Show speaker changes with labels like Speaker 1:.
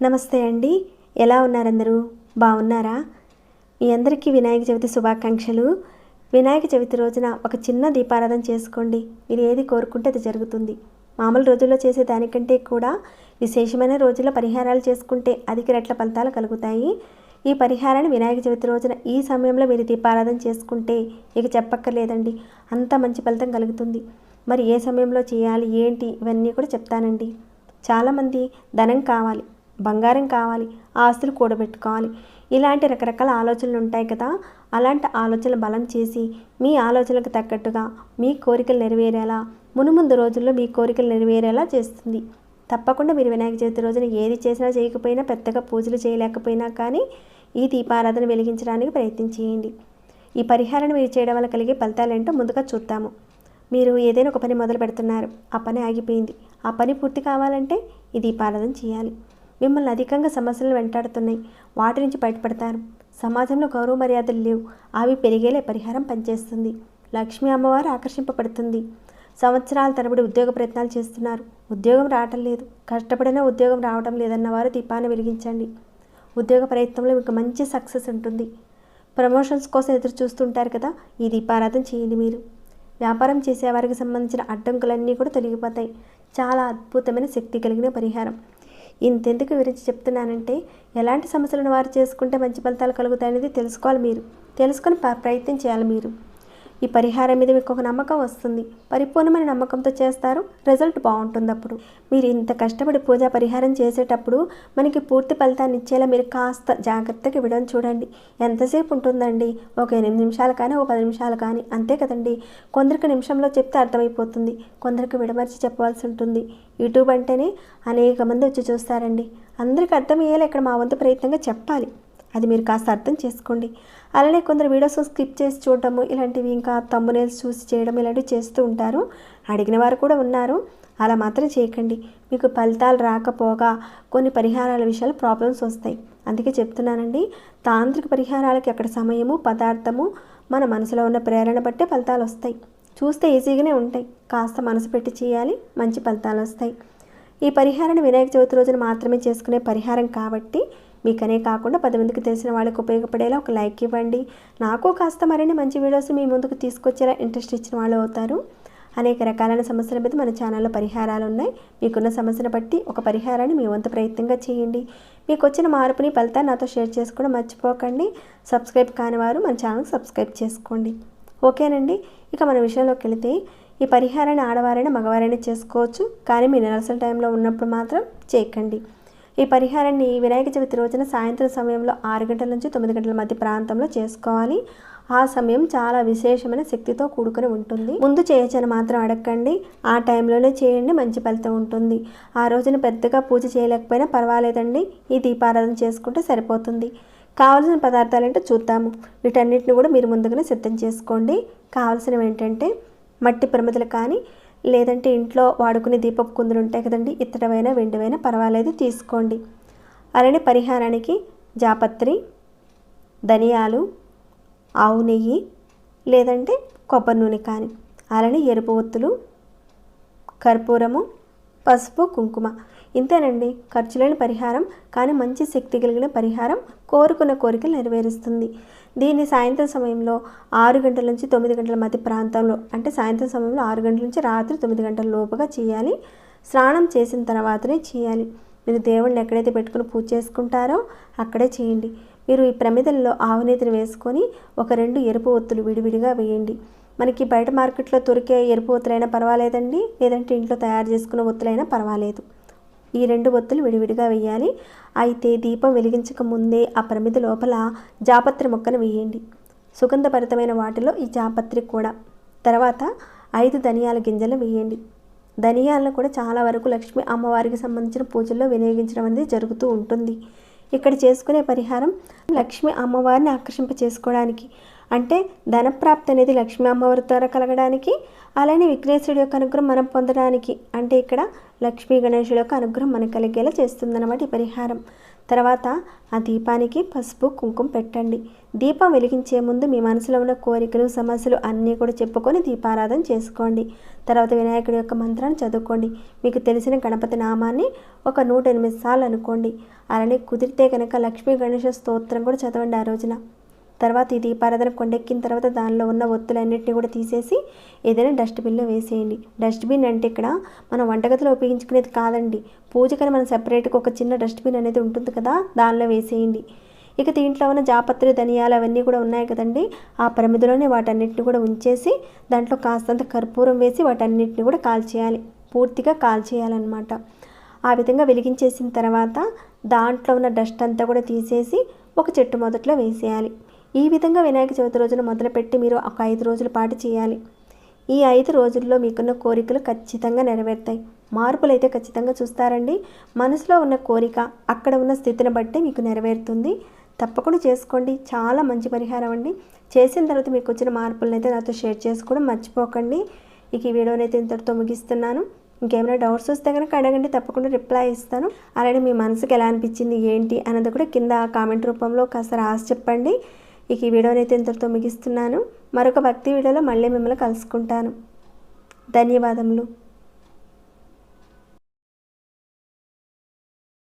Speaker 1: నమస్తే అండి. ఎలా ఉన్నారందరూ? బాగున్నారా? మీ అందరికీ వినాయక చవితి శుభాకాంక్షలు. వినాయక చవితి రోజున ఒక చిన్న దీపారాధన చేసుకోండి. మీరు ఏది కోరుకుంటే అది జరుగుతుంది. మామూలు రోజుల్లో చేసే దానికంటే కూడా విశేషమైన రోజుల్లో పరిహారాలు చేసుకుంటే అధిక రెట్ల ఫలితాలు కలుగుతాయి. ఈ పరిహారాన్ని వినాయక చవితి రోజున ఈ సమయంలో మీరు దీపారాధన చేసుకుంటే ఇక చెప్పక్కర్లేదండి. అంత మంచి ఫలితం కలుగుతుంది. మరి ఏ సమయంలో చేయాలి ఏంటి ఇవన్నీ కూడా చెప్తానండి. చాలామంది ధనం కావాలి. బంగారం కావాలి ఆస్తులు కూడబెట్టుకోవాలి. ఇలాంటి రకరకాల ఆలోచనలు ఉంటాయి కదా. అలాంటి ఆలోచనలు బలం చేసి మీ ఆలోచనలకు తగ్గట్టుగా మీ కోరికలు నెరవేరేలా మునుముందు రోజుల్లో మీ కోరికలు నెరవేరేలా చేస్తుంది. తప్పకుండా మీరు వినాయక చవితి రోజున ఏది చేసినా చేయకపోయినా పెద్దగా పూజలు చేయలేకపోయినా కానీ ఈ దీపారాధన వెలిగించడానికి ప్రయత్నం చేయండి. ఈ పరిహారాన్ని మీరు చేయడం వల్ల కలిగే ఫలితాలు ఏంటో ముందుగా చూద్దాము. మీరు ఏదైనా ఒక పని మొదలు పెడుతున్నారు. ఆ పని ఆగిపోయింది. ఆ పని పూర్తి కావాలంటే ఈ దీపారాధన చేయాలి. మిమ్మల్ని అధికంగా సమస్యలు వెంటాడుతున్నాయి. వాటి నుంచి బయటపడతారు. సమాజంలో గౌరవ మర్యాదలు లేవు. అవి పెరిగేలే పరిహారం పనిచేస్తుంది. లక్ష్మీ అమ్మవారు ఆకర్షింపబడుతుంది. సంవత్సరాల తరబడి ఉద్యోగ ప్రయత్నాలు చేస్తున్నారు. ఉద్యోగం రావటం లేదు. కష్టపడినా ఉద్యోగం రావటం లేదన్న వారు దీపాన్ని వెలిగించండి. ఉద్యోగ ప్రయత్నంలో మీకు మంచి సక్సెస్ ఉంటుంది. ప్రమోషన్స్ కోసం ఎదురు చూస్తుంటారు కదా ఈ దీపారాధన చేయండి మీరు. వ్యాపారం చేసేవారికి సంబంధించిన అడ్డంకులన్నీ కూడా తొలగిపోతాయి. చాలా అద్భుతమైన శక్తి కలిగిన పరిహారం. ఇంతెందుకు వివరించి చెప్తున్నానంటే ఎలాంటి సమస్యలను వారు చేసుకుంటే మంచి ఫలితాలు కలుగుతాయనేది తెలుసుకోవాలి మీరు. తెలుసుకొని ప- ప్రయత్నం చేయాలి మీరు. ఈ పరిహారం మీద మీకు ఒక నమ్మకం వస్తుంది. పరిపూర్ణమైన నమ్మకంతో చేస్తారు. రిజల్ట్ బాగుంటుంది అప్పుడు మీరు ఇంత కష్టపడి పూజా పరిహారం చేసేటప్పుడు మనకి పూర్తి ఫలితాన్ని ఇచ్చేలా మీరు కాస్త జాగ్రత్తగా ఇవ్వడం చూడండి. ఎంతసేపు ఉంటుందండి? ఒక ఎనిమిది నిమిషాలు కానీ ఒక పది నిమిషాలు కానీ. అంతే కదండి? కొందరికి నిమిషంలో చెప్తే అర్థమైపోతుంది. కొందరికి విడమర్చి చెప్పవలసి ఉంటుంది. యూట్యూబ్ అంటేనే అనేక మంది వచ్చి చూస్తారండి. అందరికీ అర్థమయ్యేలా ఇక్కడ మా వంతు ప్రయత్నంగా చెప్పాలి. అది మీరు కాస్త అర్థం చేసుకోండి. అలానే కొందరు వీడియోస్ స్కిప్ చేసి చూడటము ఇలాంటివి ఇంకా తమ్మునేల్స్ చూసి చేయడం ఇలాంటివి చేస్తూ ఉంటారు. అడిగిన వారు కూడా ఉన్నారు. అలా మాత్రం చేయకండి. మీకు ఫలితాలు రాకపోగా కొన్ని పరిహారాల విషయాలు ప్రాబ్లమ్స్ వస్తాయి. అందుకే చెప్తున్నానండి తాంత్రిక పరిహారాలకి అక్కడ సమయము పదార్థము మన మనసులో ఉన్న ప్రేరణ బట్టే ఫలితాలు వస్తాయి. చూస్తే ఈజీగానే ఉంటాయి. కాస్త మనసు పెట్టి చేయాలి మంచి ఫలితాలు వస్తాయి. ఈ పరిహారాన్ని వినాయక చవితి రోజున మాత్రమే చేసుకునే పరిహారం కాబట్టి మీకనే కాకుండా పది మందికి తెలిసిన వాళ్ళకి ఉపయోగపడేలా ఒక లైక్ ఇవ్వండి. నాకు కాస్త మరిన్ని మంచి వీడియోస్ మీ ముందుకు తీసుకొచ్చేలా ఇంట్రెస్ట్ ఇచ్చిన వాళ్ళు అవుతారు. అనేక రకాలైన సమస్యల మీద మన ఛానల్లో పరిహారాలు ఉన్నాయి. మీకున్న సమస్యను బట్టి ఒక పరిహారాన్ని మీ వంతు ప్రయత్నంగా చేయండి. మీకు వచ్చిన మార్పుని ఫలితాన్ని నాతో షేర్ చేసుకోవడం మర్చిపోకండి. సబ్స్క్రైబ్ కాని వారు మన ఛానల్ సబ్స్క్రైబ్ చేసుకోండి. ఓకేనండి? ఇక మన విషయంలోకి వెళితే ఈ పరిహారాన్ని ఆడవారైనా మగవారైనా చేసుకోవచ్చు. కానీ మీ నెలసల టైంలో ఉన్నప్పుడు మాత్రం చేయకండి. ఈ పరిహారాన్ని వినాయక చవితి రోజున సాయంత్రం సమయంలో ఆరు గంటల నుంచి తొమ్మిది గంటల మధ్య ప్రాంతంలో చేసుకోవాలి. ఆ సమయం చాలా విశేషమైన శక్తితో కూడుకొని ఉంటుంది. ముందు చేయొచ్చని మాత్రం అడగండి ఆ టైంలోనే చేయండి మంచి ఫలితం ఉంటుంది. ఆ రోజున పెద్దగా పూజ చేయలేకపోయినా పర్వాలేదండి. ఈ దీపారాధన చేసుకుంటే సరిపోతుంది. కావలసిన పదార్థాలు ఏంటో చూద్దాము. వీటన్నిటిని కూడా మీరు ముందుగానే సిద్ధం చేసుకోండి. కావాల్సినవి ఏంటంటే మట్టి ప్రమిదలు కానీ లేదంటే ఇంట్లో వాడుకునే దీపపు కుందులు ఉంటాయి కదండి ఇత్తడమైనా వెండివైనా పర్వాలేదు తీసుకోండి. అలానే పరిహారానికి జాపత్రి ధనియాలు ఆవు నెయ్యి లేదంటే కొబ్బరి నూనె కానీ. అలానే ఎరుపు ఒత్తులు కర్పూరము పసుపు కుంకుమ. ఇంతేనండి. ఖర్చు లేని పరిహారం కానీ మంచి శక్తి కలిగిన పరిహారం కోరుకున్న కోరికలు నెరవేరుస్తుంది. దీన్ని సాయంత్రం సమయంలో ఆరు గంటల నుంచి తొమ్మిది గంటల మధ్య ప్రాంతంలో అంటే సాయంత్రం సమయంలో ఆరు గంటల నుంచి రాత్రి తొమ్మిది గంటల లోపుగా చేయాలి. స్నానం చేసిన తర్వాతనే చేయాలి. మీరు దేవుడిని ఎక్కడైతే పెట్టుకుని పూజ చేసుకుంటారో అక్కడే చేయండి. మీరు ఈ ప్రమిదల్లో ఆవునేతిని వేసుకొని ఒక రెండు ఎరుపు ఒత్తులు విడివిడిగా వేయండి. మనకి బయట మార్కెట్లో దొరికే ఎరుపు ఒత్తులైనా పర్వాలేదండి. లేదంటే ఇంట్లో తయారు చేసుకున్న ఒత్తులైనా పర్వాలేదు. ఈ రెండు ఒత్తులు విడివిడిగా వేయాలి. అయితే దీపం వెలిగించక ముందే ఆ ప్రమిది లోపల జాపత్రి మొక్కను వేయండి. సుగంధభరితమైన వాటిలో ఈ జాపత్రి కూడా. తర్వాత ఐదు ధనియాల గింజలు వేయండి. ధనియాలను కూడా చాలా వరకు లక్ష్మి అమ్మవారికి సంబంధించిన పూజల్లో వినియోగించడం అనేది జరుగుతూ ఉంటుంది. ఇక్కడ చేసుకునే పరిహారం లక్ష్మి అమ్మవారిని ఆకర్షింప చేసుకోవడానికి అంటే ధనప్రాప్తి అనేది లక్ష్మీ అమ్మవారి ద్వారా కలగడానికి అలానే విఘ్నేశ్వరుడు యొక్క అనుగ్రహం మనం పొందడానికి. అంటే ఇక్కడ లక్ష్మీ గణేశుడి యొక్క అనుగ్రహం మనకు కలిగేలా చేస్తుందన్నమాట ఈ పరిహారం. తర్వాత ఆ దీపానికి పసుపు కుంకుమ పెట్టండి. దీపం వెలిగించే ముందు మీ మనసులో ఉన్న కోరికలు సమస్యలు అన్నీ కూడా చెప్పుకొని దీపారాధన చేసుకోండి. తర్వాత వినాయకుడి యొక్క మంత్రాన్ని చదువుకోండి. మీకు తెలిసిన గణపతి నామాన్ని ఒక నూట ఎనిమిది సార్లు అనుకోండి. అలానే కుదిరితే కనుక లక్ష్మీ గణేష స్తోత్రం కూడా చదవండి ఆ రోజున. తర్వాత ఈ దీపారాధన కొండెక్కిన తర్వాత దానిలో ఉన్న ఒత్తులన్నింటినీ కూడా తీసేసి ఏదైనా డస్ట్బిన్లో వేసేయండి. డస్ట్బిన్ అంటే ఇక్కడ మనం వంటగదిలో ఉపయోగించుకునేది కాదండి. పూజకని మనం సెపరేట్గా ఒక చిన్న డస్ట్బిన్ అనేది ఉంటుంది కదా దానిలో వేసేయండి. ఇక దీంట్లో ఉన్న జాపత్రి ధనియాలు అవన్నీ కూడా ఉన్నాయి కదండి. ఆ పరిమితిలోనే వాటన్నిటిని కూడా ఉంచేసి దాంట్లో కాస్తంత కర్పూరం వేసి వాటన్నిటిని కూడా కాల్చేయాలి. పూర్తిగా కాల్చేయాలన్నమాట. ఆ విధంగా వెలిగించేసిన తర్వాత దాంట్లో ఉన్న డస్ట్ అంతా కూడా తీసేసి ఒక చెట్టు మొదట్లో వేసేయాలి. ఈ విధంగా వినాయక చవితి రోజున మొదలుపెట్టి మీరు ఒక ఐదు రోజుల పాటు చేయాలి. ఈ ఐదు రోజుల్లో మీకున్న కోరికలు ఖచ్చితంగా నెరవేరుతాయి. మార్పులు అయితే ఖచ్చితంగా చూస్తారండి. మనసులో ఉన్న కోరిక అక్కడ ఉన్న స్థితిని బట్టి మీకు నెరవేరుతుంది. తప్పకుండా చేసుకోండి. చాలా మంచి పరిహారం అండి. చేసిన తర్వాత మీకు వచ్చిన మార్పులను అయితే నాతో షేర్ చేసుకోవడం మర్చిపోకండి. ఇక ఈ వీడియోని అయితే ఇంతటితో ముగిస్తున్నాను. ఇంకేమైనా డౌట్స్ వస్తే కనుక అడగండి. తప్పకుండా రిప్లై ఇస్తాను. అలాగే మీ మనసుకు ఎలా అనిపించింది ఏంటి అన్నది కూడా కింద కామెంట్ రూపంలో కాస్త రాసి చెప్పండి. ఇక ఈ వీడియోని అయితే ఇంతటితో ముగిస్తున్నాను. మరొక భక్తి వీడియోలో మళ్ళీ మిమ్మల్ని కలుసుకుంటాను. ధన్యవాదములు.